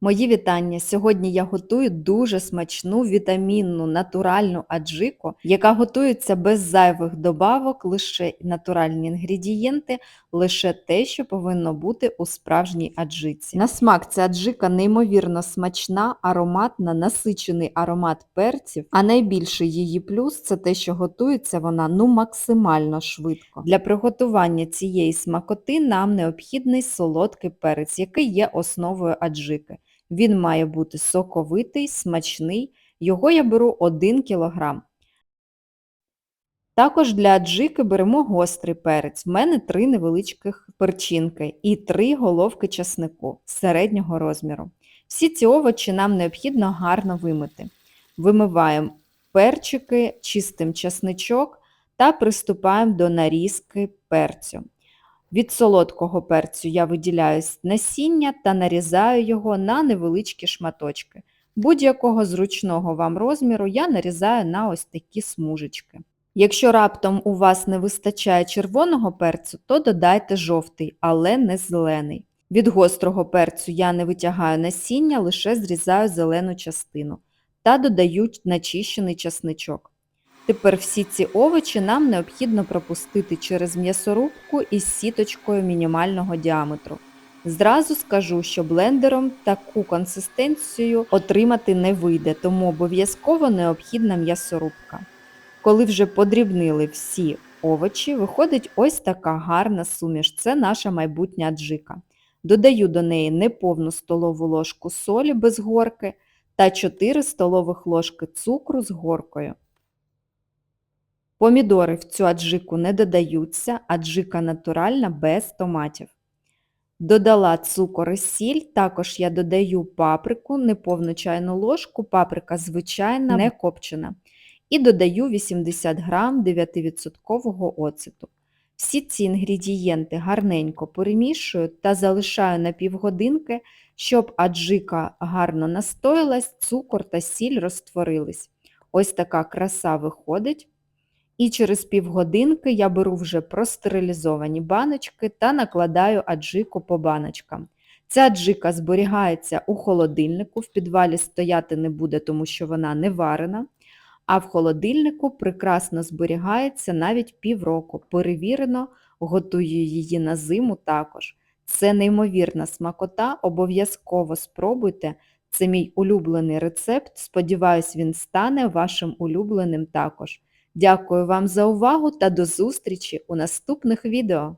Мої вітання! Сьогодні я готую дуже смачну вітамінну натуральну аджику, яка готується без зайвих добавок, лише натуральні інгредієнти, лише те, що повинно бути у справжній аджиці. На смак ця аджика неймовірно смачна, ароматна, насичений аромат перців, а найбільший її плюс це те, що готується вона ну максимально швидко. Для приготування цієї смакоти нам необхідний солодкий перець, який є основою аджики. Він має бути соковитий, смачний, його я беру 1 кг. Також для аджики беремо гострий перець. В мене 3 невеличких перчинки і 3 головки часнику середнього розміру. Всі ці овочі нам необхідно гарно вимити. Вимиваємо перчики, чистим часничок та приступаємо до нарізки перцю. Від солодкого перцю я виділяю насіння та нарізаю його на невеличкі шматочки. Будь-якого зручного вам розміру я нарізаю на ось такі смужечки. Якщо раптом у вас не вистачає червоного перцю, то додайте жовтий, але не зелений. Від гострого перцю я не витягаю насіння, лише зрізаю зелену частину та додаю начищений часничок. Тепер всі ці овочі нам необхідно пропустити через м'ясорубку із сіточкою мінімального діаметру. Зразу скажу, що блендером таку консистенцію отримати не вийде, тому обов'язково необхідна м'ясорубка. Коли вже подрібнили всі овочі, виходить ось така гарна суміш. Це наша майбутня аджика. Додаю до неї неповну столову ложку солі без горки та 4 столових ложки цукру з горкою. Помідори в цю аджику не додаються, аджика натуральна без томатів. Додала цукор і сіль, також я додаю паприку, неповну чайну ложку, паприка звичайна, не копчена. І додаю 80 г 9% оцету. Всі ці інгредієнти гарненько перемішую та залишаю на півгодинки, щоб аджика гарно настоїлась, цукор та сіль розтворились. Ось така краса виходить. І через півгодинки я беру вже простерилізовані баночки та накладаю аджику по баночкам. Ця аджика зберігається у холодильнику, в підвалі стояти не буде, тому що вона не варена, а в холодильнику прекрасно зберігається навіть півроку. Перевірено, готую її на зиму також. Це неймовірна смакота, обов'язково спробуйте. Це мій улюблений рецепт. Сподіваюсь, він стане вашим улюбленим також. Дякую вам за увагу та до зустрічі у наступних відео!